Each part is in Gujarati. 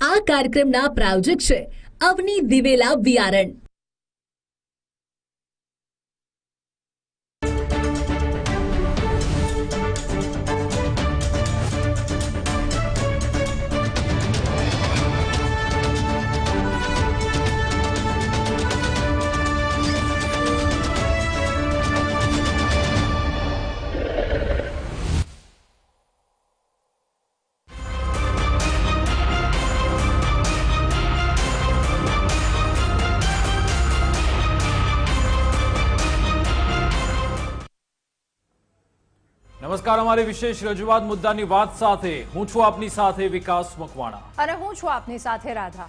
આ કાર્યક્રમના પ્રાયોજક છે અવની દિવેલા બિયારણ નમસ્કાર અમારી વિશેષ રજૂઆત મુદ્દાની વાત સાથે. હું છું આપની સાથે વિકાસ મકવાણા. અને હું છું આપની સાથે રાધા.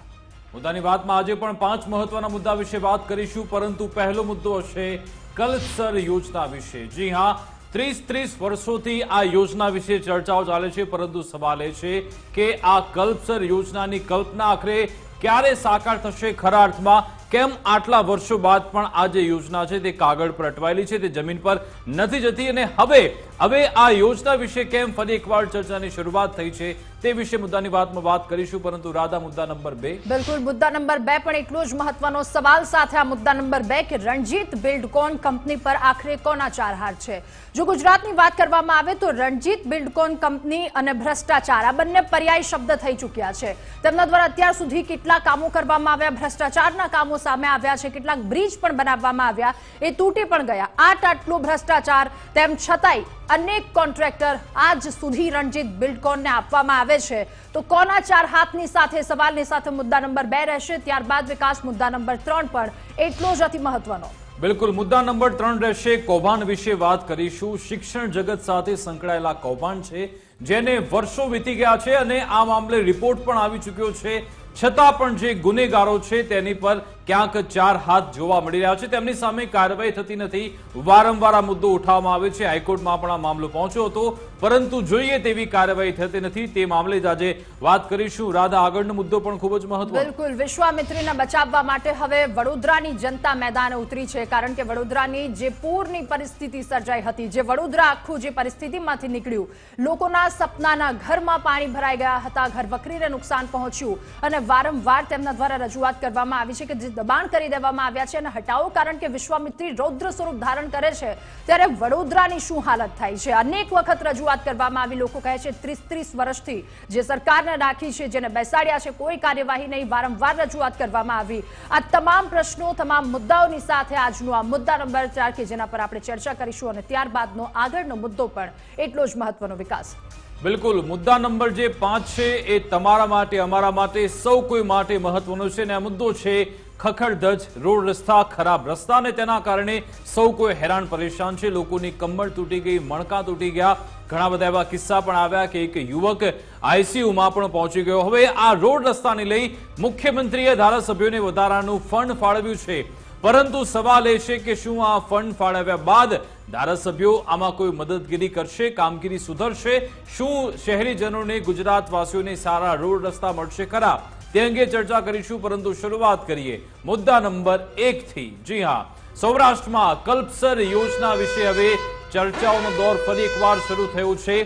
મુદ્દાની વાતમાં આજે પણ પાંચ મહત્વના મુદ્દા વિશે વાત કરીશું પરંતુ પહેલો મુદ્દો હશે કલ્પસર યોજના વિશે. જી હા ત્રીસ ત્રીસ વર્ષોથી આ યોજના વિશે ચર્ચાઓ ચાલે છે પરંતુ સવાલ એ છે કે આ કલ્પસર યોજનાની કલ્પના આખરે ક્યારે સાકાર થશે ખરા અર્થમાં? કેમ આટલા વર્ષો બાદ પણ આ જે યોજના છે તે કાગળ પર અટવાયેલી છે તે જમીન પર નથી જતી અને હવે હવે આ યોજના વિશે કેમ ફરી એકવાર ચર્ચાની શરૂઆત થઈ છે તે વિશે મુદ્દાની વાતમાં વાત કરીશું, પરંતુ રાધા મુદ્દા નંબર બે. બિલકુલ, મુદ્દા નંબર બે પણ એટલો જ મહત્વનો સવાલ સાથે આ મુદ્દા નંબર બે કે રણજીત બિલ્ડકોન કંપની પર આખરે કોના ચારહાર છે? જો ગુજરાતની વાત કરવામાં આવે તો રણજીત બિલ્ડકોન કંપની અને ભ્રષ્ટાચાર આ બંને પર્યાય શબ્દ થઈ ચૂક્યા છે. તેમના દ્વારા અત્યાર સુધી કેટલા કામો કરવામાં આવ્યા, ભ્રષ્ટાચારના કામો સામે આવ્યા છે, કેટલાક બ્રિજ પણ બનાવવામાં આવ્યા, એ તૂટી પણ ગયા. આટ આટલો ભ્રષ્ટાચાર, તેમ છતાંય અનેક કોન્ટ્રાક્ટર આજ સુધી રણજીત બિલ્ડકોનને આપવામાં આવે છે. તો કોના ચાર હાથની સાથે, સવાલની સાથે મુદ્દા નંબર બે રહેશે, ત્યારબાદ વિકાસ મુદ્દા નંબર ત્રણ પણ એટલો જ અતિ મહત્વનો. બિલકુલ, મુદ્દા નંબર ત્રણ રહેશે કૌભાંડ વિશે વાત કરીશું. શિક્ષણ જગત સાથે સંકળાયેલા કૌભાંડ છે, જેને વર્ષો વીતી ગયા છે અને આ મામલે રિપોર્ટ પણ આવી ચૂક્યો છે. છતાં પણ જે ગુનેગારો છે તેની પર ક્યાંક ચાર હાથ જોવા મળી રહ્યા છે. તેમની સામે કાર્યવાહી થતી નથી. વારંવાર આ મુદ્દો ઉઠાવવામાં આવે છે. હાઈકોર્ટમાં પણ આ મામલો પહોંચ્યો હતો. પરંતુ જોઈએ તેવી કાર્યવાહી થતી નથી. તે મામલે જ આજે વાત કરીશું. રાધા, આગળનો મુદ્દો પણ ખૂબ જ મહત્વ બિલકુલ. વિશ્વામિત્રીને બચાવવા માટે હવે વડોદરાની જનતા મેદાને ઉતરી છે. કારણ કે વડોદરાની જે પૂરની પરિસ્થિતિ સર્જાઈ હતી, જે વડોદરા આખું જે પરિસ્થિતિમાંથી નીકળ્યું, લોકોના સપનાના ઘરમાં પાણી ભરાઈ ગયા હતા. ઘર વકરીને નુકસાન પહોંચ્યું અને વારંવાર તેમના દ્વારા રજૂઆત કરવામાં આવી છે કે દબાણ કરી દેવામાં આવ્યા છે અને હટાવો, કારણ કે વિશ્વામિત્રી રૌદ્ર સ્વરૂપ ધારણ કરે છે. ત્યારે વડોદરાની શું હાલત થાય છે? અનેક વખત રજૂઆત કરવામાં આવી. લોકો કહે છે, ત્રીસ ત્રીસ વર્ષથી જે સરકારને રાખી છે, જેને બેસાડ્યા છે, કોઈ કાર્યવાહી નહીં. વારંવાર રજૂઆત કરવામાં આવી. આ તમામ પ્રશ્નો, તમામ મુદ્દાઓની સાથે આજનો આ મુદ્દા નંબર ચાર, કે જેના પર આપણે ચર્ચા કરીશું અને ત્યારબાદનો આગળનો મુદ્દો પણ એટલો જ મહત્વનો વિકાસ. બિલકુલ. મુદ્દા નંબર જે પાંચ છે, એ તમારા માટે, અમારા માટે, સૌ કોઈ માટે મહત્વનો છે. અને આ મુદ્દો છે ખખડધજ રોડ રસ્તા, ખરાબ રસ્તા અને તેના કારણે સૌ કોઈ હેરાન પરેશાન છે. લોકોની કમર તૂટી ગઈ, મણકા તૂટી ગયા. ઘણા બધા એવા કિસ્સા પણ આવ્યા કે એક યુવક આઈસીયુમાં પણ પહોંચી ગયો. હવે આ રોડ રસ્તાને લઈ મુખ્યમંત્રીએ ધારાસભ્યોને વધારાનું ફંડ ફાળવ્યું છે. પરંતુ સવાલ એ છે કે શું આ ફંડ ફાળવ્યા બાદ ધારાસભ્યો આમાં કોઈ મદદગીરી કરશે, કામગીરી સુધરશે? શું શહેરીજનોને ગુજરાતવાસીઓને સારા રોડ રસ્તા મળશે ખરા? તે અંગે ચર્ચા કરીશું, પરંતુ શરૂઆત કરીએ મુદ્દા નંબર એક થી જી હા, સૌરાષ્ટ્રમાં કલ્પસર યોજના વિશે હવે ચર્ચાઓનો દોર ફરી એકવાર શરૂ થયો છે.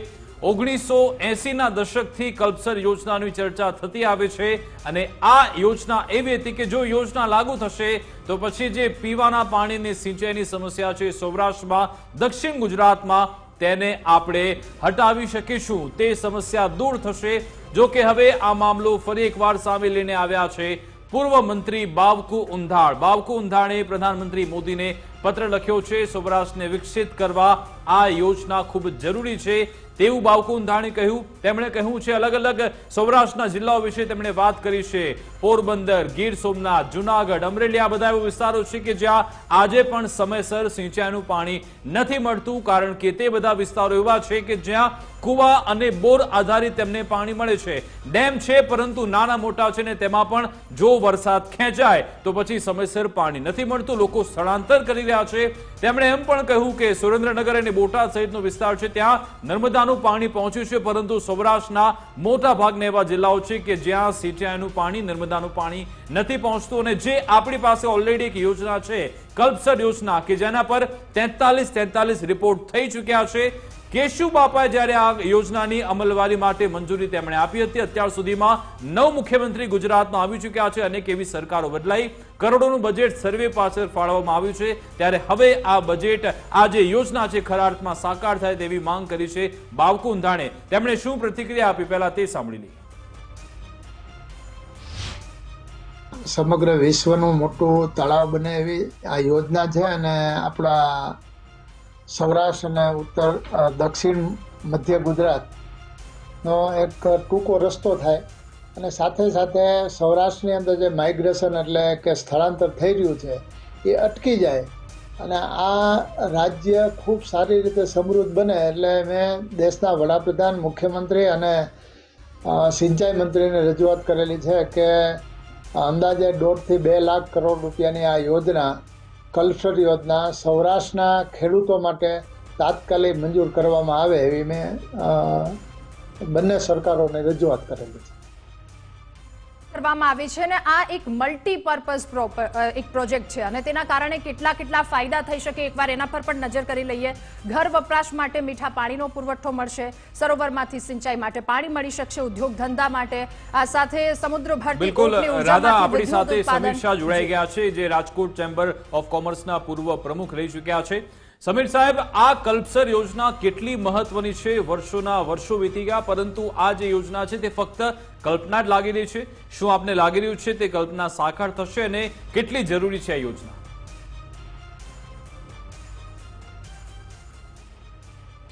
ઓગણીસો એસીના દશકથી કલ્પસર યોજનાની ચર્ચા થતી આવે છે અને આ યોજના એવી હતી કે જો યોજના લાગુ થશે, તો પછી જે પીવાના પાણીની સિંચાઈની સમસ્યા છે સૌરાષ્ટ્રમાં, દક્ષિણ ગુજરાતમાં તેને આપણે હટાવી શકીશું. તે સમસ્યા દૂર થશે. જો કે હવે આ મામલો ફરી એકવાર સામે લઈને આવ્યા છે. પૂર્વ મંત્રી બાવકુ ઉંધાણ બાવકુ ઉંધાણે પ્રધાનમંત્રી મોદીને પત્ર લખ્યો છે. સૌરાષ્ટ્રને વિકસિત કરવા આ યોજના ખૂબ જરૂરી છે. તેવું બાવકુ ઉંધાણે કહ્યું, તેમણે કહ્યું છે, અલગ અલગ સૌરાષ્ટ્રના જિલ્લાઓ વિશે તેમણે વાત કરી છે. પોરબંદર, ગીર સોમનાથ, જુનાગઢ, અમરેલી, આ બધા એવા વિસ્તારો છે કે જ્યાં આજે પણ સમયસર સિંચાઈનું પાણી નથી મળતું, કારણ કે તે બધા વિસ્તારો એવા છે કે જ્યાં કુવા અને બોર આધારિત તેમને પાણી મળે છે. ડેમ છે, પરંતુ નાના મોટા છે ને તેમાં પણ જો વરસાદ ખેંચાય, તો પછી સમયસર પાણી નથી મળતું. લોકો સ્થળાંતર કરી રહ્યા છે. તેમણે એમ પણ કહ્યું કે સુરેન્દ્રનગર અને બોટાદ સહિતનો વિસ્તાર છે. ત્યાં નર્મદાનું પાણી પહોંચ્યું છે, પરંતુ સૌરાષ્ટ્રના મોટા ભાગના એવા જિલ્લાઓ છે કે જ્યાં સિંચાઈનું પાણી, નર્મદાનું પાણી નથી પહોંચતું. અને જે આપણી પાસે ઓલરેડી એક યોજના છે, કલ્પસર યોજના, કે જેના પર તેતાલીસ તેતાલીસ રિપોર્ટ થઈ ચૂક્યા છે. કેશુ બાપાએ જ્યારે આ યોજનાની અમલવારી માટે મંજૂરી તેમણે આપી હતી, અત્યાર સુધીમાં નવ મુખ્યમંત્રી ગુજરાતમાં આવી ચૂક્યા છે અને કેવી સરકારો બદલાઈ. કરોડોનું બજેટ સર્વે પાછળ ફાળવવામાં આવ્યું છે. ત્યારે હવે આ બજેટ, આ જે યોજના છે, ખરા અર્થમાં સાકાર થાય તેવી માંગ કરી છે બાવકુ ઉંધાણે તેમણે શું પ્રતિક્રિયા આપી? પહેલા તે સાંભળી લીધી સમગ્ર વિશ્વનું મોટું તળાવ બને એવી આ યોજના છે અને આપણા સૌરાષ્ટ્ર અને ઉત્તર દક્ષિણ, મધ્ય ગુજરાતનો એક ટૂંકો રસ્તો થાય અને સાથે સાથે સૌરાષ્ટ્રની અંદર જે માઇગ્રેશન એટલે કે સ્થળાંતર થઈ રહ્યું છે, એ અટકી જાય. અને આ રાજ્ય ખૂબ સારી રીતે સમૃદ્ધ બને એટલે મેં દેશના વડાપ્રધાન, મુખ્યમંત્રી અને સિંચાઈ મંત્રીને રજૂઆત કરેલી છે કે અંદાજે દોઢથી બે લાખ કરોડ રૂપિયાની આ યોજના કલ્ચર યોજના સૌરાષ્ટ્રના ખેડૂતો માટે તાત્કાલિક મંજૂર કરવામાં આવે એવી મેં બંને સરકારોને રજૂઆત કરેલી છે. કરવામાં આવી છે અને આ એક મલ્ટીપર્પઝ એક પ્રોજેક્ટ છે. અને તેના કારણે કેટલા કેટલા ફાયદા થઈ શકે એકવાર એના પર પણ નજર કરી લઈએ. ઘર વપરાશ માટે મીઠા પાણીનો પુરવઠો મળશે. સરોવરમાંથી સિંચાઈ માટે પાણી મળી શકશે ઉદ્યોગ ધંધા માટે. આ સાથે સમુદ્ર ભરતી બિલકુલ. કોટની રાધા ઉર્જામાંથી આપણી વિદ્યુત સાથે ઉત્પાદન. સમીર શાહ જોડાઈ ગયા છે જે રાજકોટ ચેમ્બર ઓફ કોમર્સના પૂર્વ પ્રમુખ રહી ચૂક્યા છે. સમીર સાહેબ, આ કલ્પસર યોજના કેટલી મહત્વની છે? વર્ષોના વર્ષો વીતી ગયા, પરંતુ આ જે યોજના છે તે ફક્ત કલ્પના જ લાગી રહી છે. શું આપને લાગી રહ્યું છે તે કલ્પના સાકાર થશે અને કેટલી જરૂરી છે આ યોજના?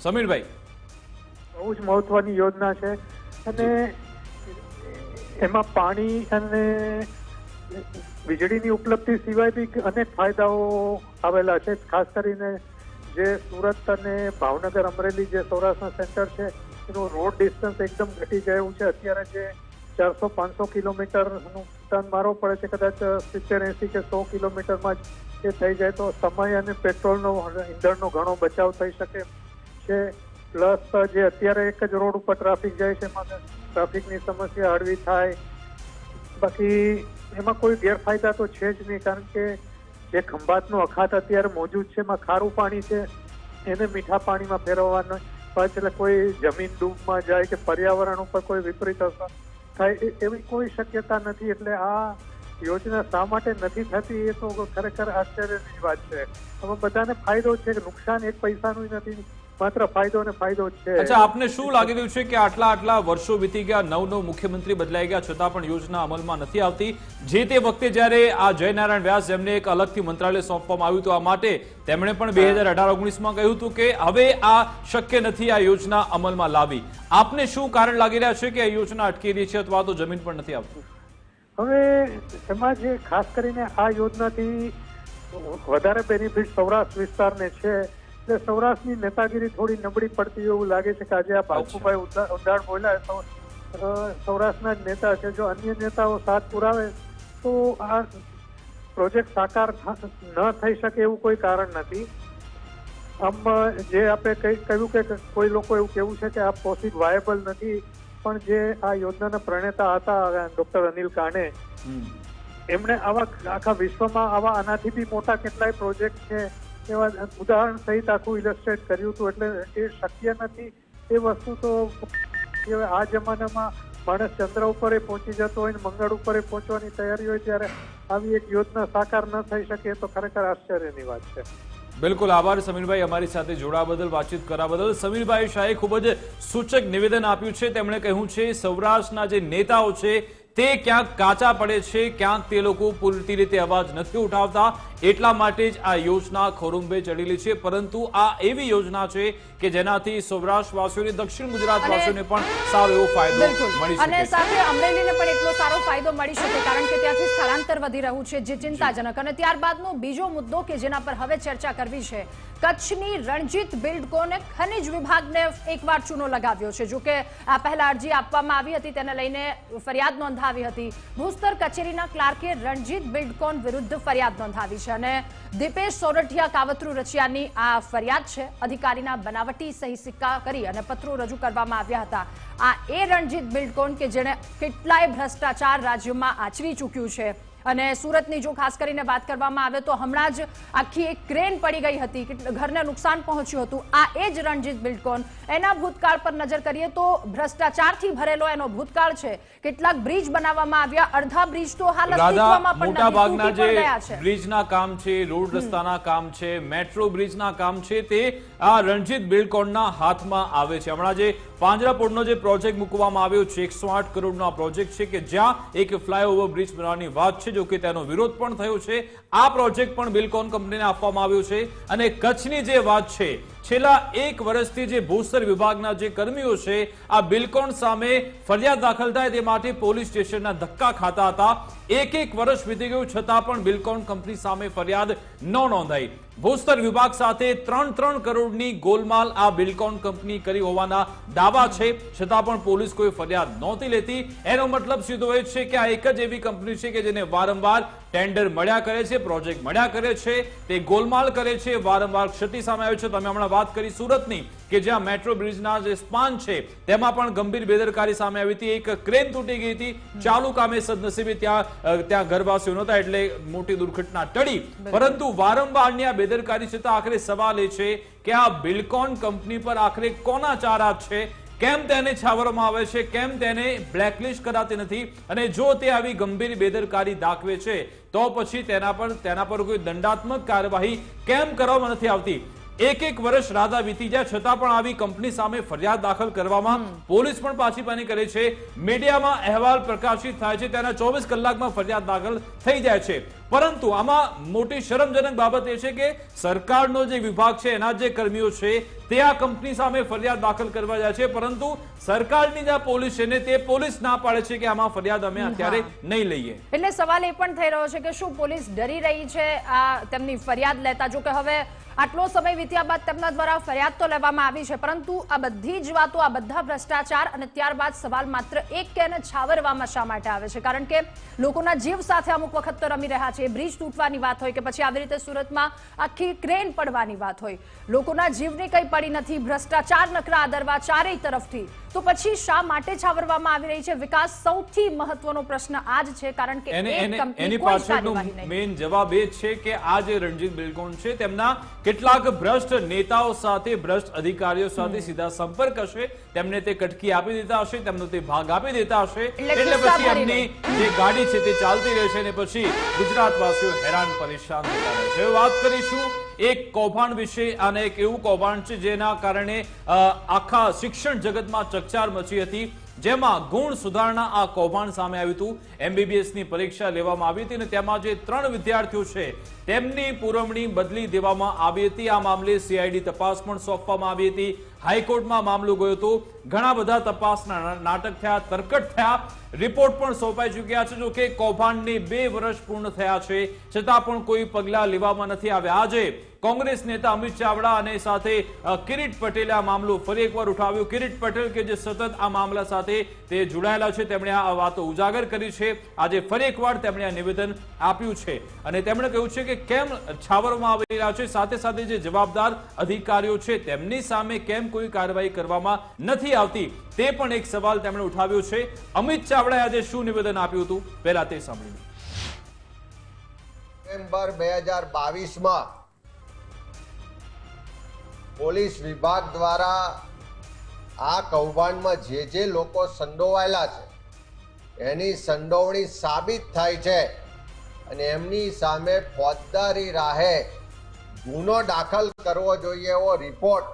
સમીરભાઈ. બહુ જ મહત્વની યોજના છે અને એમાં પાણી અને વીજળીની ઉપલબ્ધિ સિવાય બી અનેક ફાયદાઓ આવેલા છે, ખાસ કરીને જે સુરત અને ભાવનગર અમરેલી જે સૌરાષ્ટ્ર સેન્ટર છે, એનું રોડ ડિસ્ટન્સ એકદમ ઘટી ગયું છે. અત્યારે જે ચારસો પાંચસો કિલોમીટરનું ટર્ન મારવો પડે છે, કદાચ સિત્તેર એંસી કે સો કિલોમીટરમાં જ એ થઈ જાય તો સમય અને પેટ્રોલનો ઈંધણનો ઘણો બચાવ થઈ શકે છે. પ્લસ જે અત્યારે એક જ રોડ ઉપર ટ્રાફિક જાય છે, એમાં ટ્રાફિકની સમસ્યા હળવી થાય. બાકી એમાં કોઈ ગેરફાયદા તો છે જ નહીં, કારણ કે જે ખંભાતનું અખાત અત્યારે મોજૂદ છે, એમાં ખારું પાણી છે, એને મીઠા પાણીમાં ફેરવવાનો. એટલે કોઈ જમીન ડૂબમાં જાય કે પર્યાવરણ ઉપર કોઈ વિપરીત અસર થાય એવી કોઈ શક્યતા નથી. એટલે આ યોજના શા માટે નથી થતી એ તો ખરેખર આશ્ચર્યની વાત છે. હવે બધાને ફાયદો છે કે નુકસાન એક પૈસાનું નથી. માત્ર ફાયદો અને ફાયદો છે. અચ્છા આપને શું લાગી રહ્યું છે કે આટલા આટલા વર્ષો વીતી ગયા નવ નવ મુખ્યમંત્રી બદલાઈ ગયા છતાં પણ યોજના અમલમાં નથી આવતી? જે તે વખતે જ્યારે આ જયનારાયણ વ્યાસ જેમને એક અલગથી મંત્રાલય સોંપવામાં આવ્યું હતું આ માટે તેમણે પણ બે હજાર અઢાર ઓગણીસમાં કહ્યું હતું કે હવે આ શક્ય નથી આ યોજના અમલમાં લાવી આપને શું કારણ લાગી રહ્યા છે કે આ યોજના અટકી રહી છે અથવા તો જમીન પણ નથી આવતી? હવે એમાં જે ખાસ કરીને આ યોજનાથી વધારે બેનિફિટ સૌરાષ્ટ્ર વિસ્તારને છે. એટલે સૌરાષ્ટ્રની નેતાગીરી થોડી નબળી પડતી એવું લાગે છે કે આજે આ બાપુભાઈ ઉડાણ બોલ્યા સૌરાષ્ટ્રના જ નેતા છે. જો અન્ય નેતાઓ સાથ પુરાવે તો આ પ્રોજેક્ટ સાકાર ન થઈ શકે એવું કોઈ કારણ નથી. આમ જે આપણે કઈ- કહ્યું કે કોઈ લોકો એવું કેવું છે કે આ પોસિબ વાયેબલ નથી પણ જે આ યોજનાના પ્રણેતા હતા ડોક્ટર અનિલ કાણે એમણે આવા આખા વિશ્વમાં આવા આનાથી બી મોટા કેટલાય પ્રોજેક્ટ છે. એવા ઉદાહરણ સહિત આખું ઇલસ્ટ્રેટ કર્યું હતું એટલે એ શક્ય નથી. એ વસ્તુ તો આ જમાનામાં માણસ ચંદ્ર ઉપર પહોંચી જતો હોય ને મંગળ ઉપર પહોંચવાની તૈયારી હોય ત્યારે આવી એક યોજના સાકાર ન થઈ શકે તો ખરેખર આશ્ચર્યની વાત છે. બિલકુલ આભાર સમીરભાઈ અમારી સાથે જોડા બદલ, વાતચીત કરવા બદલ. સમીરભાઈ શાહે ખૂબ જ સૂચક નિવેદન આપ્યું છે. તેમણે કહ્યું છે, સૌરાષ્ટ્રના જે નેતાઓ છે, તે ક્યાંક કાચા પડે છે, ક્યાંક તે લોકો પૂરતી રીતે અવાજ નથી ઉઠાવતા. એટલા માટે જ આ યોજના ખોરુંભે ચડેલી છે. પરંતુ આ એવી યોજના છે કે જેનાથી સૌરાષ્ટ્રવાસીઓને દક્ષિણ ગુજરાતવાસીઓને પણ સારો એવો ફાયદો મળી શકે અને સાથે અમરેલીને પણ એટલો સારો ફાયદો મળી શકે કારણ કે ત્યાંથી સ્થળાંતર વધી રહ્યું છે જે ચિંતાજનક. અને ત્યારબાદનો બીજો મુદ્દો કે જેના પર હવે ચર્ચા કરવી છે કચ્છની રણજીત બિલ્ડકોને ખનિજ વિભાગને એકવાર ચૂનો લગાવ્યો છે. જો કે આ પહેલા અરજી આપવામાં આવી હતી તેને લઈને ફરિયાદ નોંધાવી હતી. ભૂસ્તર કચેરીના ક્લાર્કે રણજીત બિલ્ડકોન વિરુદ્ધ ફરિયાદ નોંધાવી છે. અને દીપેશ સોરઠિયા કાવતરુ રચિયાની આ ફરિયાદ છે. અધિકારીના બનાવટી સહી સિક્કા કરી અને પત્રો રજૂ કરવામાં આવ્યા હતા. આ એ રણજીત બિલ્ડકોન કે જેણે કેટલાય ભ્રષ્ટાચાર રાજ્યમાં આચરી ચૂક્યું છે. અને સુરતની જો ખાસ કરીને વાત કરવામાં આવે તો હમણાં જ આખી એક ક્રેન પડી ગઈ હતી. ઘરને નુકસાન પહોંચ્યું હતું. આ એ જ રણજીત બિલ્ડકોન. એના ભૂતકાળ પર નજર કરીએ તો ભ્રષ્ટાચારથી ભરેલો એનો ભૂતકાળ છે. કેટલાક બ્રિજ બનાવવામાં આવ્યા. અડધા બ્રિજ તો હાલ અસ્તિત્વમાં પણ નથી, ભાગના જે બ્રિજના કામ છે રોડ રસ્તાના કામ છે મેટ્રો બ્રિજના કામ છે તે આ રણજીત બિલ્ડકોનના હાથમાં આવે છે. હમણાં જે પાંજરાપોળનો જે પ્રોજેક્ટ મૂકવામાં આવ્યો છે, એકસો આઠ કરોડનો આ પ્રોજેક્ટ છે કે જ્યાં એક ફ્લાયઓવર બ્રિજ બનાવવાની વાત છે, જો કે તેનો વિરોધ પણ થયો છે. આ પ્રોજેક્ટ પણ બિલકોન કંપનીને આપવામાં આવ્યો છે. અને કચ્છની જે વાત છે છેલ્લા એક વર્ષથી જે ભૂસ્તર વિભાગના જે કર્મીઓ છે, આ બિલકોણ સામે ફરિયાદ દાખલ થાય તે માટે પોલીસ સ્ટેશનના ધક્કા ખાતા હતા. એક એક વર્ષ વીતી ગયું છતાં પણ બિલકોણ કંપની સામે ફરિયાદ ન નોંધાઈ. ભૂસ્તર વિભાગ સાથે ત્રણ ત્રણ કરોડની ગોલમાલ આ બિલકોન કંપની કરી હોવાના દાવા છે. છતાં પણ પોલીસ કોઈ ફરિયાદ નહોતી લેતી. એનો મતલબ સીધો એ છે કે આ એક જ એવી કંપની છે કે જેને વારંવાર ટેન્ડર મળ્યા કરે છે પ્રોજેક્ટ મળ્યા કરે છે તે ગોલમાલ કરે છે વારંવાર ક્ષતિ સામે આવે છે. તમે હમણાં વાત કરી સુરતની કે જ્યાં મેટ્રો બ્રિજના જે સ્પાન છે તેમાં પણ ગંભીર બેદરકારી સામે આવી હતી. એક ક્રેન તૂટી ગઈ હતી. ચાલુ કામે સદનસીબે ત્યાં ત્યાં ઘરવાસીઓ નહોતા એટલે મોટી દુર્ઘટના ટળી. પરંતુ વારંવારની આ બેદરકારી છતાં આખરે સવાલ એ છે કે આ બિલ્કોન કંપની પર આખરે કોના ચારા છે? કેમ તેને છાવરવામાં આવે છે? કેમ તેને બ્લેકલિસ્ટ કરાતી નથી? અને જો તે આવી ગંભીર બેદરકારી દાખવે છે તો પછી તેના પર તેના પર કોઈ દંડાત્મક કાર્યવાહી કેમ કરવામાં નથી આવતી? એક એક વર્ષ રાધા વીતી જાય છતાં પણ આવી કંપની સામે ફરિયાદ દાખલ કરવામાં પોલીસ પણ પાછીપાની કરે છે. મીડિયામાં અહેવાલ પ્રકાશિત થાય છે તેના ચોવીસ કલાકમાં ફરિયાદ દાખલ થઈ જાય છે. પરંતુ આમાં મોટી શરમજનક બાબત એ છે કે સરકારનો જે વિભાગ છે એના જે કર્મીઓ છે તે આ કંપની સામે ફરિયાદ દાખલ કરવા જાય છે. પરંતુ સરકારની જે પોલીસ છે ને તે પોલીસ ના પાડે છે કે આમાં ફરિયાદ અમે અત્યારે નહીં લઈએ. એટલે સવાલ એ પણ થઈ રહ્યો છે કે શું પોલીસ ડરી રહી છે આ તેમની ફરિયાદ લેતા? જો કે હવે આટલો સમય વીત્યા બાદ તેમના દ્વારા ફરિયાદ તો લેવામાં આવી છે પરંતુ આ બધી જ વાતો આ બધા ભ્રષ્ટાચાર અને ત્યારબાદ સવાલ માત્ર એક કે એને છાવરવામાં શા માટે આવે છે? કારણ કે લોકોના જીવ સાથે અમુક વખત તો રમી રહ્યા છે બ્રિજ તૂટવાની વાત હોય કે પછી આવી રીતે સુરતમાં આખી ક્રેન પડવાની વાત હોય. લોકોના જીવની કંઈ પડી નથી. ભ્રષ્ટાચાર નકરા આદરવા ચારેય તરફથી તો પછી શા માટે છાવરવામાં આવી રહી છે? વિકાસ સૌથી મહત્વનો પ્રશ્ન આ જ છે કારણ કે એને પાછળનો મેઇન જવાબ એ છે કે આ જે રણજીત બિલકોણ છે. તેમના કેટલાક ભ્રષ્ટ નેતાઓ સાથે ભ્રષ્ટ અધિકારીઓ સાથે સીધા સંપર્ક હશે. તેમને તે કટકી આપી દેતા હશે તેમનો તે ભાગ આપી દેતા હશે. એટલે એટલે પછી એમની જે ગાડી છે તે ચાલતી રહેશે અને પછી ગુજરાતવાસીઓ હેરાન પરેશાન થતા રહેશે વાત કરીશું એક કૌભાંડ વિશે અને એક એવું કૌભાંડ છે જેના કારણે આખા શિક્ષણ જગતમાં ચકચાર મચી હતી. જેમાં ગુણ સુધારણા આ કૌભાંડ સામે આવ્યું હતું. એમબીબીએસની પરીક્ષા લેવામાં આવી હતી અને તેમાં જે ત્રણ વિદ્યાર્થીઓ છે, તેમની પુરવણી બદલી દેવામાં આવી હતી. આ મામલે સીઆઈડી તપાસ પણ સોંપવામાં આવી હતી. હાઈકોર્ટમાં મામલો ગયો હતો. ઘણા બધા તપાસના નાટક થયા, તરકટ થયા. રિપોર્ટ પણ સોંપાઈ ચૂક્યા છે. જો કે કૌભાંડને બે વર્ષ પૂર્ણ થયા છે. છતાં પણ કોઈ પગલા લેવામાં નથી આવ્યા. આજે કોંગ્રેસ નેતા અમિત ચાવડા અને સાથે કિરીટ પટેલે આ મામલો ફરી એકવાર ઉઠાવ્યો. કિરીટ પટેલ કે જે સતત આ મામલા સાથે તે જોડાયેલા છે, તેમણે આ વાતો ઉજાગર કરી છે. આજે ફરી એકવાર તેમણે આ નિવેદન આપ્યું છે. અને તેમણે કહ્યું છે કે કેમ છાવરવામાં આવી રહ્યા છે, સાથે સાથે જે જવાબદાર અધિકારીઓ છે, તેમની સામે કેમ કોઈ કાર્યવાહી કરવામાં નથી આવતી, તે પણ એક સવાલ તેમણે ઉઠાવ્યો છે. અમિત ચાવડાએ આજે શું નિવેદન આપ્યું હતું? પહેલા તે સાંભળ્યું નવેમ્બર બે હજાર બાવીસમાં પોલીસ વિભાગ દ્વારા આ કૌભાંડમાં જે જે લોકો સંડોવાયેલા છે, એની સંડોવણી સાબિત થાય છે અને એમની સામે ફોજદારી રાહે ગુનો દાખલ કરવો જોઈએ એવો રિપોર્ટ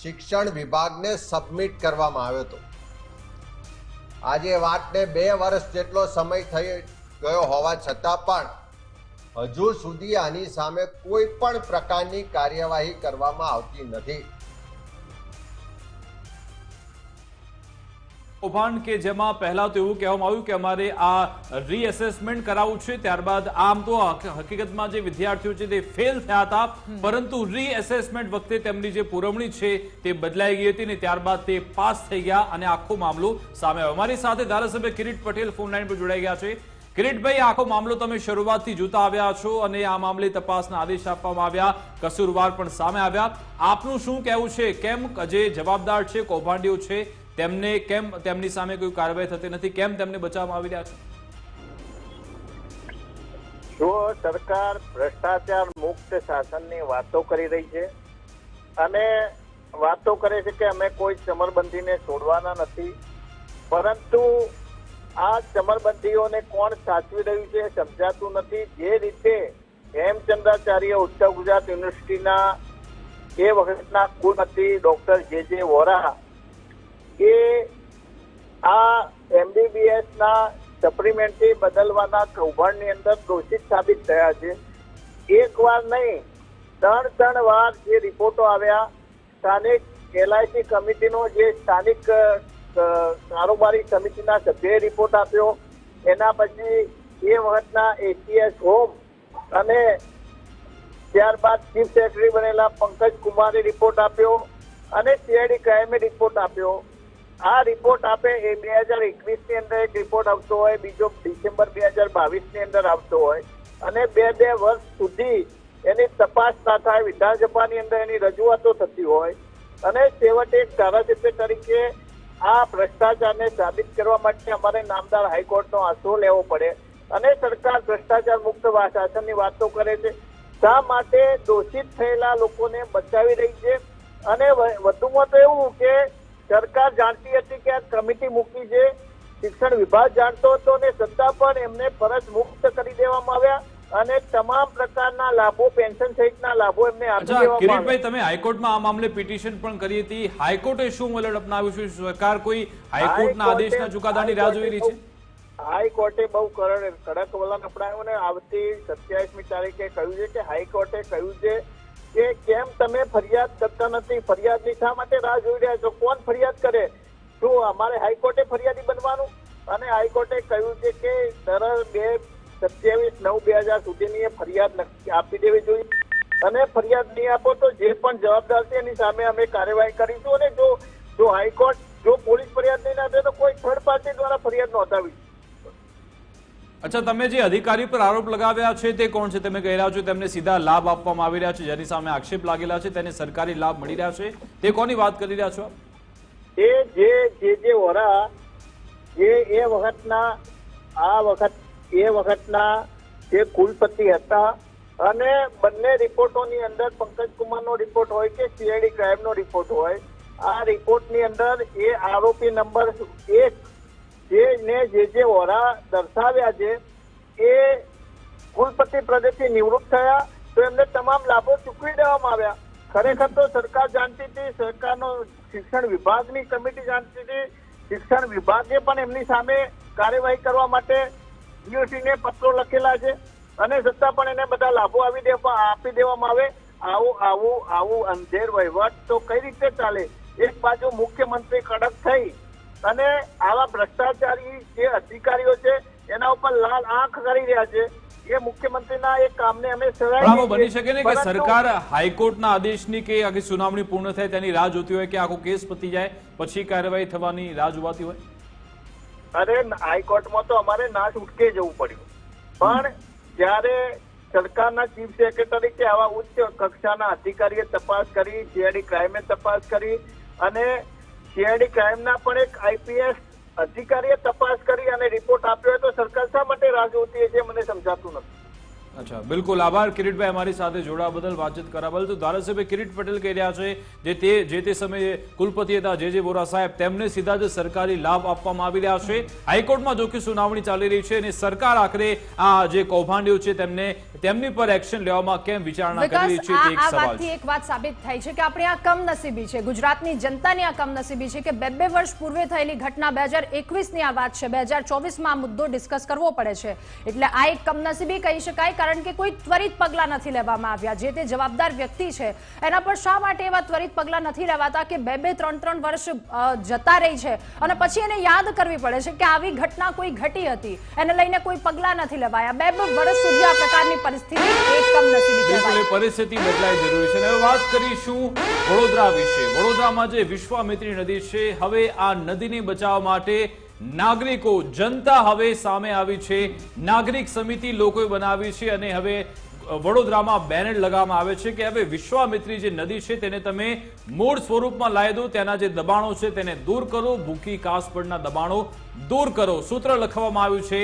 શિક્ષણ વિભાગને સબમિટ કરવામાં આવ્યો હતો. આજે વાતને બે વર્ષ જેટલો સમય થઈ ગયો હોવા છતાં પણ હજુ સુધી આની સામે કોઈ પણ પ્રકારની કાર્યવાહી કરવામાં આવતી નથી. કૌભાંડ કે જેમાં પહેલા તો એવું કહેવામાં આવ્યું કે અમારે આ રીએસેસમેન્ટ કરાવવું છે ત્યારબાદ આમ તો હક- હકીકતમાં જે વિદ્યાર્થીઓ છે તે ફેલ થયા હતા પરંતુ રીએસેસમેન્ટ વખતે તેમની જે પુરવણી છે તે બદલાઈ ગઈ હતી ને ત્યારબાદ તે પાસ થઈ ગયા અને આખો મામલો સામે આવ્યો. અમારી સાથે ધારાસભ્ય કિરીટ પટેલ ફોન લાઈન પર જોડાઈ ગયા છે. કિરીટભાઈ, આખો મામલો તમે શરૂઆતથી જોતા આવ્યા છો અને આ મામલે તપાસના આદેશ આપવામાં આવ્યા. કસૂરવાર પણ સામે આવ્યા. આપનું શું કહેવું છે? કેમ જે જવાબદાર છે? કૌભાંડીઓ છે? તેમને કેમ તેમની સામે કોઈ કાર્યવાહી થતી નથી? કેમ તેમને બચાવવામાં આવી રહ્યા છે? જો સરકાર ભ્રષ્ટાચાર મુક્ત શાસનની વાતો કરી રહી છે, અને વાતો કરે છે કે અમે કોઈ સમરબંધીને છોડવાના નથી, પરંતુ આ ચમરબંધીઓને કોણ સાચવી રહ્યું છે સમજાતું નથી. જે રીતે હેમચંદ્રાચાર્ય ઉત્તર ગુજરાત યુનિવર્સિટીના એ વખતના કુલપતિ ડોક્ટર જે જે વોરા એ આ એમબીબીએસ ના સપ્લિમેન્ટરી બદલવાના કૌભાંડની અંદર દોષિત સાબિત થયા છે. એક વાર નહીં, ત્રણ ત્રણ વાર જે રિપોર્ટો આવ્યા, સ્થાનિક એલઆઈસી કમિટીનો જે સ્થાનિક કારોબારી સમિતિના સભ્યએ રિપોર્ટ આપ્યો. એના પછી એ વખતના એસીએસ હોમ અને ત્યારબાદ ચીફ સેક્રેટરી બનેલા પંકજ કુમારે રિપોર્ટ આપ્યો અને સીઆઈડી ક્રાઇમે રિપોર્ટ આપ્યો. આ રિપોર્ટ આપે એ બે હજાર એકવીસની અંદર એક રિપોર્ટ આવતો હોય, બીજો ડિસેમ્બર બે હજાર બાવીસની અંદર આવતો હોય. અને બે બે વર્ષ સુધી એની તપાસ ના થાય વિધાનસભાની અંદર એની રજૂઆતો થતી હોય. અને છેવટે એક ધારાસભ્ય તરીકે આ ભ્રષ્ટાચારને સાબિત કરવા માટે અમારે નામદાર હાઈકોર્ટનો આશરો લેવો પડે. અને સરકાર ભ્રષ્ટાચાર મુક્ત શાસનની વાતો કરે છે. શા માટે દોષિત થયેલા લોકોને બચાવી રહી છે? અને વધુમાં તો એવું કે સરકાર જાણતી હતી કે આ કમિટી મૂકી છે. શિક્ષણ વિભાગ જાણતો હતો અને છતાં પણ એમને ફરજ મુક્ત કરી દેવામાં આવ્યા. અને તમામ પ્રકારના લાભો પેન્શન સહિતના લાભો એમને આપી કિરીટભાઈ તમે હાઈકોર્ટમાં આ મામલે પિટિશન પણ કરી હતી. હાઈકોર્ટે શું વલણ અપનાવ્યું છે? સરકાર કોઈ હાઈકોર્ટના આદેશના ચુકાદાની રાહ જોઈ રહી છે? હાઈકોર્ટે બહુ કડક વલણ અપનાવ્યું અને આવતી સત્યાવીસમી તારીખે કહ્યું છે કે હાઈકોર્ટે કહ્યું છે કે કેમ તમે ફરિયાદ કરતા નથી? ફરિયાદની શા માટે રાહ જોઈ રહ્યા છો. કોણ ફરિયાદ કરે? શું અમારે હાઈકોર્ટે ફરિયાદી બનવાનું? અને હાઈકોર્ટે કહ્યું છે કે સરળ બે સત્યાવીસ નવ બે હજાર સુધીની ફરિયાદ આપી દેવી જોઈએ. અને ફરિયાદ નહીં આપો તો જે પણ જવાબદાર છે એની સામે અમે કાર્યવાહી કરીશું અને જો જો હાઈકોર્ટ જો પોલીસ ફરિયાદ નહીં આપે તો કોઈ થર્ડ પાર્ટી દ્વારા ફરિયાદ નોંધાવી. અચ્છા તમે જે અધિકારી પર આરોપ લગાવ્યા છે તે કોણ છે? તમે કહી રહ્યા છો તેમને સીધા લાભ આપવામાં આવી રહ્યા છે જેની સામે આક્ષેપ લાગેલા છે તેને સરકારી લાભ મળી રહ્યા છે. તે કોની વાત કરી રહ્યા છો એ જે જે જે વરા જે એ વખતના આ વખત એ વખતના જે કુલપતિ હતા અને બંને રિપોર્ટોની અંદર પંકજ કુમારનો રિપોર્ટ હોય કે સીઆઈડી ક્રાઇમનો રિપોર્ટ હોય, આ રિપોર્ટની અંદર એ આરોપી નંબર એક જે ને જે જે વોરા દર્શાવ્યા છે, એ કુલપતિ પ્રદેશથી નિવૃત્ત થયા, તો એમને તમામ લાભો ચૂકવી દેવામાં આવ્યા. ખરેખર તો સરકાર જાણતી હતી, સરકારનો શિક્ષણ વિભાગની કમિટી જાણતી હતી. શિક્ષણ વિભાગે પણ એમની સામે કાર્યવાહી કરવા માટે યુનિવર્સિટીને પત્રો લખેલા છે અને છતાં પણ એને બધા લાભો આવી દેવા આપી દેવામાં આવે. આવું આવું આવું અંધેર વહીવટ તો કઈ રીતે ચાલે? એક બાજુ મુખ્યમંત્રી કડક થઈ અને આવા ભ્રષ્ટાચારી જે અધિકારીઓ છે એના ઉપર લાલ આંખ કરી રહ્યા છે. એ મુખ્યમંત્રીના એ કામને અમે બની. શકે ને કે સરકાર હાઈકોર્ટના આદેશની કે આખી સુનાવણી પૂર્ણ થાય તેની રાહ જોતી હોય કે આખો કેસ પતી જાય પછી કાર્યવાહી થવાની રાહ જોવાતી હોય? અરે હાઈકોર્ટમાં તો અમારે ના છૂટકે જવું પડ્યું. પણ જ્યારે સરકારના ચીફ સેક્રેટરી કે આવા ઉચ્ચ કક્ષાના અધિકારીએ તપાસ કરી સીઆઈડી ક્રાઇમે તપાસ કરી અને સીઆઈડી ક્રાઇમના પણ એક આઈપીએસ અધિકારીએ તપાસ કરી અને રિપોર્ટ આપ્યો હોય તો સરકાર શા માટે રાહ જોતી છે મને સમજાતું નથી. અચ્છા બિલકુલ. આભાર કિરીટભાઈ અમારી સાથે જોડાવા બદલ વાતચીત કરવા તો ધારાસભ્ય કિરીટ પટેલ કહી રહ્યા છે જે તે જે તે સમયે કુલપતિ હતા જે જે બોરા સાહેબ તેમને સીધા જ સરકારી લાભ આપવામાં આવી રહ્યા છે. હાઈકોર્ટમાં જો કે સુનાવણી ચાલી રહી છે અને સરકાર આખરે આ જે કૌભાંડીઓ છે તેમને તેમની પર એક્શન લેવામાં કેમ વિચારણા કરી રહી છે એક સવાલ એક વાત સાબિત થાય છે કે આપણે આ કમનસીબી છે. ગુજરાતની જનતાની આ કમનસીબી છે કે બે બે વર્ષ પૂર્વે થયેલી ઘટના બે હજાર એકવીસની આ વાત છે. બે હજાર ચોવીસમાં આ મુદ્દો ડિસ્કસ કરવો પડે છે. એટલે આ એક કમનસીબી કહી શકાય કારણ કે કોઈ ત્વરિત પગલાં નથી લેવામાં આવ્યા. જે તે જવાબદાર વ્યક્તિ છે, એના પર શા માટે એવા ત્વરિત પગલાં નથી લેવાતા કે બે બે, ત્રણ ત્રણ વર્ષ જતા રહી છે? અને પછી એને યાદ કરવી પડે છે કે આવી ઘટના કોઈ ઘટી હતી. એને લઈને કોઈ પગલાં નથી લેવાયા. બે બે વર્ષ સુધી આ પ્રકારની પરિસ્થિતિ પરિસ્થિતિ બદલાય જરૂરી છે. વાત કરીશું વડોદરા વિશે. વડોદરામાં જે વિશ્વામિત્રી નદી છે, હવે આ નદીને બચાવવા માટે નાગરિકો, જનતા હવે સામે આવી છે. નાગરિક સમિતિ લોકોએ બનાવી છે અને હવે વડોદરામાં બેનર લગાવવામાં આવે છે કે હવે વિશ્વામિત્રી જે નદી છે તેને તમે મૂળ સ્વરૂપમાં લાવી દો તેના જે દબાણો છે તેને દૂર કરો, ભૂખી કાસ પરના દબાણો દૂર કરો. સૂત્ર લખવામાં આવ્યું છે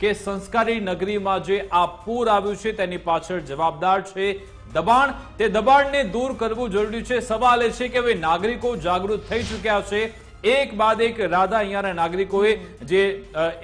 કે સંસ્કારી નગરીમાં જે આ પૂર આવ્યું છે તેની પાછળ જવાબદાર છે દબાણ. તે દબાણને દૂર કરવું જરૂરી છે. સવાલ એ છે કે હવે નાગરિકો જાગૃત થઈ ચૂક્યા છે. એક બાદ એક રાધા અહીંયાના નાગરિકોએ જે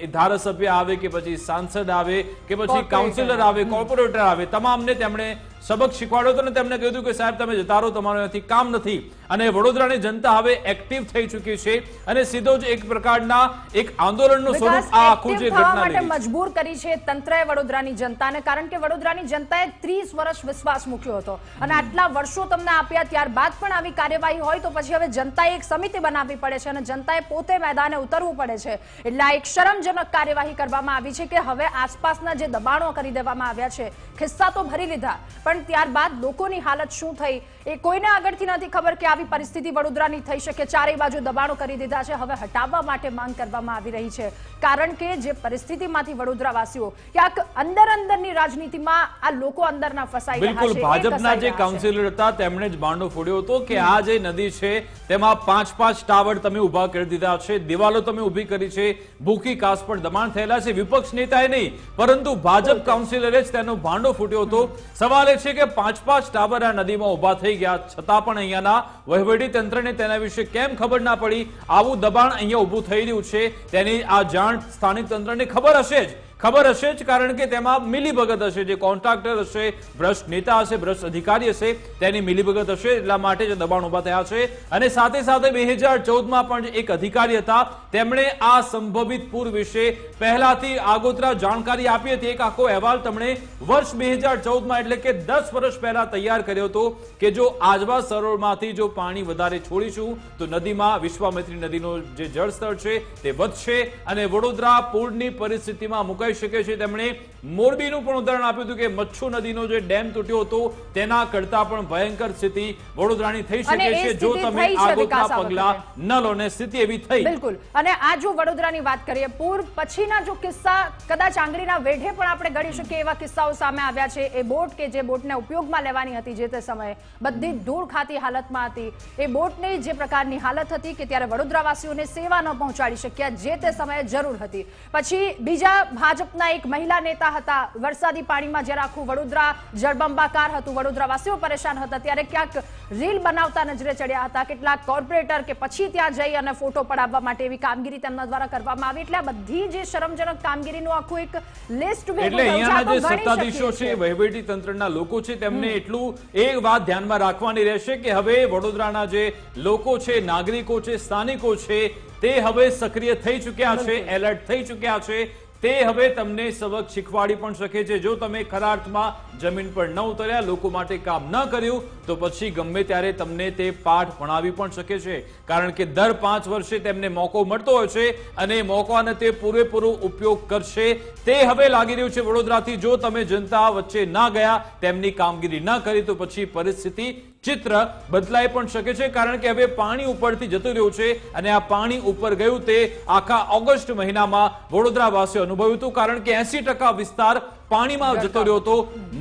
ધારાસભ્ય આવે કે પછી સાંસદ આવે કે પછી કાઉન્સિલર આવે કોર્પોરેટર આવે તમામને તેમણે સબક શીખવાડ્યો હતો અને તેમને કહ્યું હતું કે સાહેબ તમે જતા રહો તમારું નથી કામ નથી. અને વડોદરાની જનતા હવે એક્ટિવ થઈ ચૂકી છે અને સીધો જ એક પ્રકારના એક આંદોલનનું સ્વરૂપ આ આખું જે ઘટના માટે મજબૂર કરી છે તંત્રએ વડોદરાની જનતાને કારણ કે વડોદરાની જનતાએ 30 વર્ષ વિશ્વાસ મૂક્યો હતો. અને આટલા વર્ષો તમને આપ્યા ત્યારબાદ પણ આવી કાર્યવાહી હોય તો પછી હવે જનતાએ એક સમિતિ બનાવવી પડે છે અને જનતાએ પોતે મેદાને ઉતરવું પડે છે. એટલે આ એક શરમજનક કાર્યવાહી કરવામાં આવી છે કે હવે આસપાસના જે દબાણો કરી દેવામાં આવ્યા છે ખિસ્સા તો ભરી લીધા પણ ત્યારબાદ લોકોની હાલત શું થઈ? એ કોઈને આગળથી નથી ખબર કે આવી પરિસ્થિતિ વડોદરાની થઈ શકે. ચારેય બાજુ દબાણો કરી દીધા છે. હવે હટાવવા માટે માંગ કરવામાં આવી રહી છે. કારણ કે જે પરિસ્થિતિમાંથી વડોદરાવાસીઓ ક્યાંક અંદર અંદરની રાજનીતિમાં આ લોકો અંદરના ફસાઈ બિલકુલ ભાજપના જે કાઉન્સિલર હતા તેમણે જ બાંડો ફોડ્યો હતો કે આ જે નદી છે તેમાં પાંચ પાંચ ટાવર તમે ઊભા કરી દીધા છે. દિવાલો તમે ઊભી કરી છે. ભૂખી કાસ પર દબાણ થયેલા છે. વિપક્ષ નેતાએ નહીં પરંતુ ભાજપ કાઉન્સિલરે જ તેનો ભાંડો ફૂટ્યો હતો. સવાલ એ છે કે પાંચ પાંચ ટાવર આ નદીમાં ઊભા થઈ ગયા. છતાં પણ અહીંયાના વહીવટી તંત્રને તેના વિશે કેમ ખબર ના પડી? આવું દબાણ અહીંયા ઊભું થઈ રહ્યું છે. તેની આ જાણ સ્થાનિક તંત્રને ખબર હશે જ. ખબર હશે જ, કારણ કે તેમાં મિલીભગત હશે. જે કોન્ટ્રાક્ટર હશે, ભ્રષ્ટ નેતા હશે, ભ્રષ્ટ અધિકારી હશે, તેની મિલીભગત હશે એટલા માટે જ દબાણ ઊભા થયા છે. અને સાથે સાથે બે હજાર ચૌદમાં પણ એક અધિકારી હતા, તેમણે આ સંભવિત પૂર વિશે પહેલાથી આગોતરા જાણકારી આપી હતી. એક આખો અહેવાલ તેમણે વર્ષ બે હજાર ચૌદમાં એટલે કે દસ વર્ષ પહેલા તૈયાર કર્યો હતો કે જો આજવા સરોવરમાંથી જો પાણી વધારે છોડીશું, તો નદીમાં વિશ્વામિત્રી નદીનું જે જળસ્તર છે તે વધશે અને વડોદરા પૂરની પરિસ્થિતિમાં મુકાઈ શકે છે તેમણે મોરબીનું પણ ઉદાહરણ આપ્યું હતું કે મચ્છુ નદીનો જે ડેમ તૂટ્યો હતો તેના કરતા પણ ભયંકર સ્થિતિ વડોદરાની થઈ શકે છે. જો તમે આગોતરા પગલા ન લો ને સ્થિતિ એવી થઈ. બિલકુલ. અને આ જો વડોદરાની વાત કરીએ પૂર પછીના જો કિસ્સા કદાચ આંગળીના વેઢે પણ આપણે ગણી શકીએ એવા કિસ્સાઓ સામે આવ્યા છે. એ બોટ કે જે બોટને ઉપયોગમાં લેવાની હતી જે તે સમયે બધી ધૂળ ખાતી હાલતમાં હતી. એ બોટની જે પ્રકારની હાલત હતી કે ત્યારે વડોદરાવાસીઓને સેવા ન પહોંચાડી શક્યા જે તે સમયે જરૂર હતી. પછી બીજા ભાજપના એક મહિલા નેતા હતા. વરસાદી પાણીમાં જ્યારે આખું વડોદરા જળબંબાકાર હતું. વડોદરાવાસીઓ પરેશાન હતા. ત્યારે ક્યાંક રીલ બનાવતા નજરે ચડ્યા હતા. કેટલાક કોર્પોરેટર કે પછી ત્યાં જઈ અને ફોટો પડાવવા માટે એવી કામગીરી તેમના દ્વારા કરવામાં આવી. એટલે આ બધી જે શરમજનક કામગીરીનું આખું એક લિસ્ટ એટલે અહીંયાના જે સત્તાધીશો છે વહીવટી તંત્રના લોકો છે તેમને એટલું એ વાત ધ્યાનમાં રાખવાની રહેશે કે હવે વડોદરાના જે લોકો છે નાગરિકો છે સ્થાનિકો છે તે હવે સક્રિય થઈ ચૂક્યા છે એલર્ટ થઈ ચૂક્યા છે. તે હવે તમને સબક શીખવાડી પણ શકે છે. જો તમે ખરા અર્થમાં જમીન પર ન ઉતર્યા, લોકો માટે કામ ન કર્યું, તો પછી ગમે ત્યારે તમને તે પાઠ ભણાવી પણ શકે છે. કારણ કે દર પાંચ વર્ષે તેમને મોકો મળતો હોય છે અને એ તે પૂરેપૂરો ઉપયોગ કરશે. તે હવે લાગી રહ્યું છે વડોદરાથી. જો તમે જનતા વચ્ચે ના ગયા, તેમની કામગીરી ન કરી, તો પછી પરિસ્થિતિ ચિત્ર બદલાઈ પણ શકે છે, કારણ કે હવે પાણી ઉપરથી જતું રહ્યું છે અને આ પાણી ઉપર ગયું તે આખા ઓગસ્ટ મહિનામાં વડોદરાવાસીઓ અનુભવ્યું હતું, કારણ કે એસી વિસ્તાર પાણીમાં જતો રહ્યો હતો.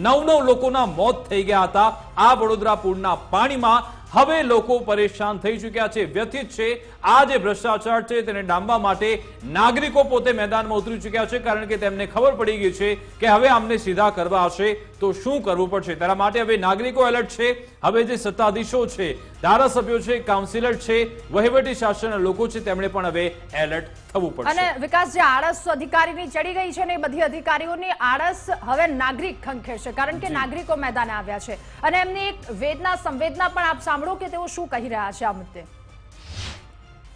નવ નવ લોકોના મોત થઈ ગયા હતા. આ વડોદરા પૂરના પાણીમાં હવે લોકો પરેશાન થઈ ચૂક્યા છે, વ્યથિત છે. આ જે ભ્રષ્ટાચાર છે, તેને ડામવા માટે નાગરિકો પોતે મેદાનમાં ઉતરી ચૂક્યા છે, કારણ કે તેમને ખબર પડી ગઈ છે કે હવે આમને સીધા કરવા હશે તો શું કરવું પડશે? તેના માટે હવે નાગરિકો એલર્ટ છે. હવે જે સત્તાધીશો છે ધારાસભ્યો છે કાઉન્સિલર છે વહીવટી શાસનના લોકો છે તેમણે પણ હવે એલર્ટ થવું પડશે. અને વિકાસ જે આળસ અધિકારીની ચડી ગઈ છે ને એ બધી અધિકારીઓની આળસ હવે નાગરિક ખંખે છે કારણ કે નાગરિકો મેદાને આવ્યા છે. અને એમની એક વેદના સંવેદના પણ આપ સાંભળો કે તેઓ શું કહી રહ્યા છે આ મુદ્દે?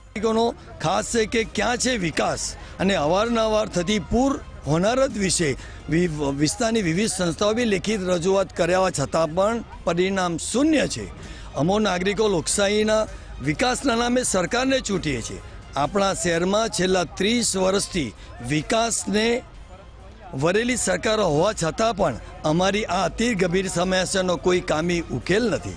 નાગરિકોનો ખાસ છે કે ક્યાં છે વિકાસ? અને અવારનવાર થતી પૂર હોનારત વિશે વિ- વિસ્તારની વિવિધ સંસ્થાઓ બી લેખિત રજૂઆત કર્યા છતાં પણ પરિણામ શૂન્ય છે. અમો નાગરિકો લોકશાહીના વિકાસના નામે સરકારને ચૂંટીએ છીએ. આપણા શહેરમાં છેલ્લા ત્રીસ વર્ષથી વિકાસને વરેલી સરકારો હોવા છતાં પણ અમારી આ અતિ ગંભીર સમસ્યાનો કોઈ કામી ઉકેલ નથી.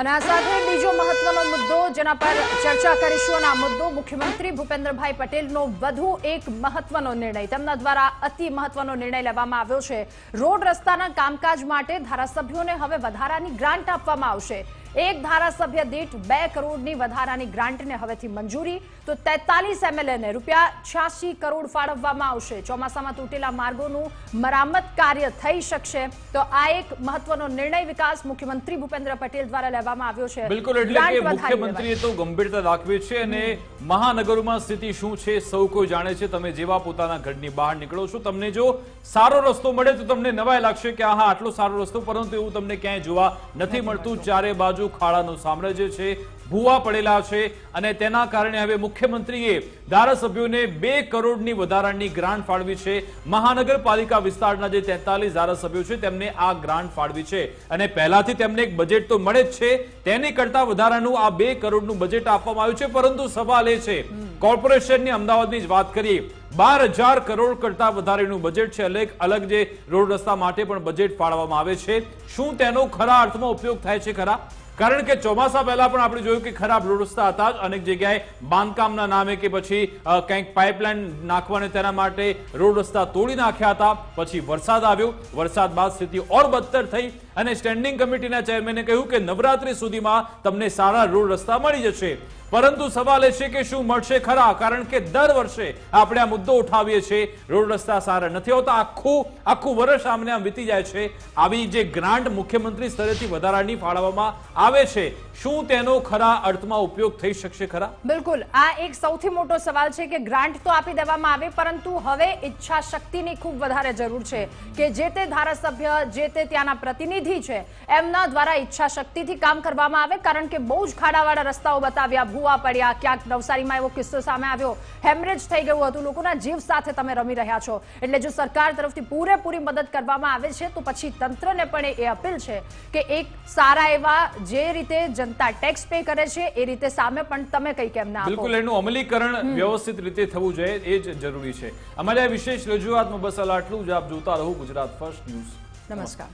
અને આ સાથે બીજો મહત્વનો મુદ્દો જેના પર ચર્ચા કરીશું અને આ મુદ્દો મુખ્યમંત્રી ભૂપેન્દ્રભાઈ પટેલનો વધુ એક મહત્વનો નિર્ણય. તેમના દ્વારા અતિ મહત્વનો નિર્ણય લેવામાં આવ્યો છે. રોડ રસ્તાના કામકાજ માટે ધારાસભ્યોને હવે વધારાની ગ્રાન્ટ આપવામાં આવશે. એક ધારાસભ્ય દીઠ બે કરોડની વધારાની ગ્રાન્ટને હવેથી મંજૂરી. તો તેતાલીસ એમએલએને રૂપિયા છ્યાસી કરોડ ફાળવવામાં આવશે. ચોમાસામાં તૂટેલા માર્ગોનું મરામત કાર્ય થઈ શકશે. તો આ એક મહત્વનો નિર્ણય વિકાસ મુખ્યમંત્રી ભૂપેન્દ્ર પટેલ દ્વારા લેવામાં આવ્યો છે. બિલકુલ એટલે કે મુખ્યમંત્રીએ તો ગંભીરતા દાખવી છે અને મહાનગરોમાં સ્થિતિ શું છે સૌ કોઈ જાણે છે. તમે જેવા પોતાના ઘરની બહાર નીકળો છો તમને જો સારો રસ્તો મળે તો તમને નવાઈ લાગશે કે આહા આટલો સારો રસ્તો પરંતુ એવું તમને ક્યાંય જોવા નથી મળતું. ચારે બાજુ ખાડાનું સામ્રાજ્ય છે ભૂવા પડેલા છે અને તેના કારણે હવે મુખ્યમંત્રીએ ધારાસભ્યોને બે કરોડની વધારાની ગ્રાન્ટ ફાળવી છે. મહાનગરપાલિકા વિસ્તારના જે તેતાલીસ ધારાસભ્યો છે, તેમને આ ગ્રાન્ટ ફાળવી છે. અને પહેલાથી તેમને એક બજેટ તો મળે જ છે. તેની કરતા વધારાનું આ બે કરોડનું બજેટ આપવામાં આવ્યું છે, પરંતુ સવાલ એ છે. કોર્પોરેશનની અમદાવાદની જ વાત કરીએ. બાર હજાર કરોડ કરતા વધારેનું બજેટ છે. અલગ અલગ જે રોડ રસ્તા માટે પણ બજેટ ફાળવવામાં આવે છે. શું તેનો ખરા અર્થમાં ઉપયોગ થાય છે ખરા? કારણ કે ચોમાસા પહેલા પણ આપણે જોયું કે ખરાબ રોડ રસ્તા હતા અનેક જગ્યાએ બાંધકામના નામે કે પછી કંઈક પાઇપલાઇન નાખવાને તેના માટે રોડ રસ્તા તોડી નાખ્યા હતા. પછી વરસાદ આવ્યો. વરસાદ બાદ સ્થિતિ ઓર બદતર થઈ. અને સ્ટેન્ડિંગ કમિટીના ચેરમેને કહ્યું કે નવરાત્રી સુધીમાં તમને સારા રોડ રસ્તા મળી જશે. પરંતુ સવાલ એ છે કે શું મળશે ખરા? કારણ કે દર વર્ષે આપણે આ મુદ્દો ઉઠાવીએ છીએ. રોડ રસ્તા સારા નથી હોતા. આખું આખું વર્ષ આમને આમ વીતી જાય છે. આવી જે ગ્રાન્ટ મુખ્યમંત્રી સ્તરેથી વધારાની ફાળવવામાં આવે છે, શું તેનો ખરા અર્થમાં ઉપયોગ થઈ શકશે ખરા? બિલકુલ. આ એક સૌથી મોટો સવાલ છે કે ગ્રાન્ટ તો આપી દેવામાં આવે, પરંતુ હવે ઈચ્છા શક્તિની ખૂબ વધારે જરૂર છે કે જે તે ધારાસભ્ય, જે તે ત્યાંના પ્રતિનિધિ છે. એમના દ્વારા ઈચ્છા શક્તિથી કામ કરવામાં આવે કારણ કે બહુ જ ખાડાવાળા રસ્તાઓ બતાવ્યા ભૂવા પડ્યા ક્યાંક નવસારીમાં એવો કિસ્સો સામે આવ્યો. હેમરેજ થઈ ગયું હતું. લોકોના જીવ સાથે તમે રમી રહ્યા છો. એટલે જો સરકાર તરફથી પૂરેપૂરી મદદ કરવામાં આવે છે તો પછી તંત્રને પણ એ અપીલ છે કે એક સારા એવા જે રીતે જનતા ટેક્સ પે કરે છે એ રીતે સામે પણ તમે કંઈક કેમ ના બિલકુલ એનું અમલીકરણ વ્યવસ્થિત રીતે થવું જોઈએ એ જ જરૂરી છે. અમારે આ વિશેષ રજૂઆતમાં બસ આટલું જ આપ જોતા રહો ગુજરાત ફર્સ્ટ ન્યૂઝ. નમસ્કાર.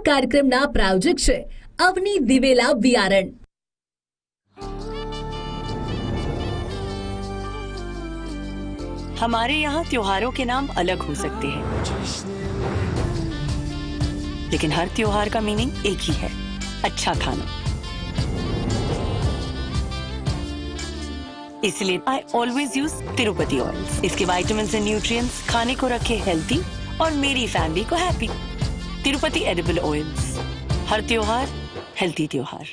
કાર્યક્રમના પ્રાયોજક છે અવની દિવેલા બિયારણ हमारे यहाँ त्योहारों के नाम अलग हो सकते हैं लेकिन हर त्योहार का मीनिंग एक ही है अच्छा खाना इसलिए I always use Tirupati oil इसके विटामिन एंड न्यूट्रिएंट्स खाने को रखे हेल्थी और मेरी फैमिली को हैप्पी तिरुपति एडिबल ऑयल्स हर त्योहार हेल्थी त्योहार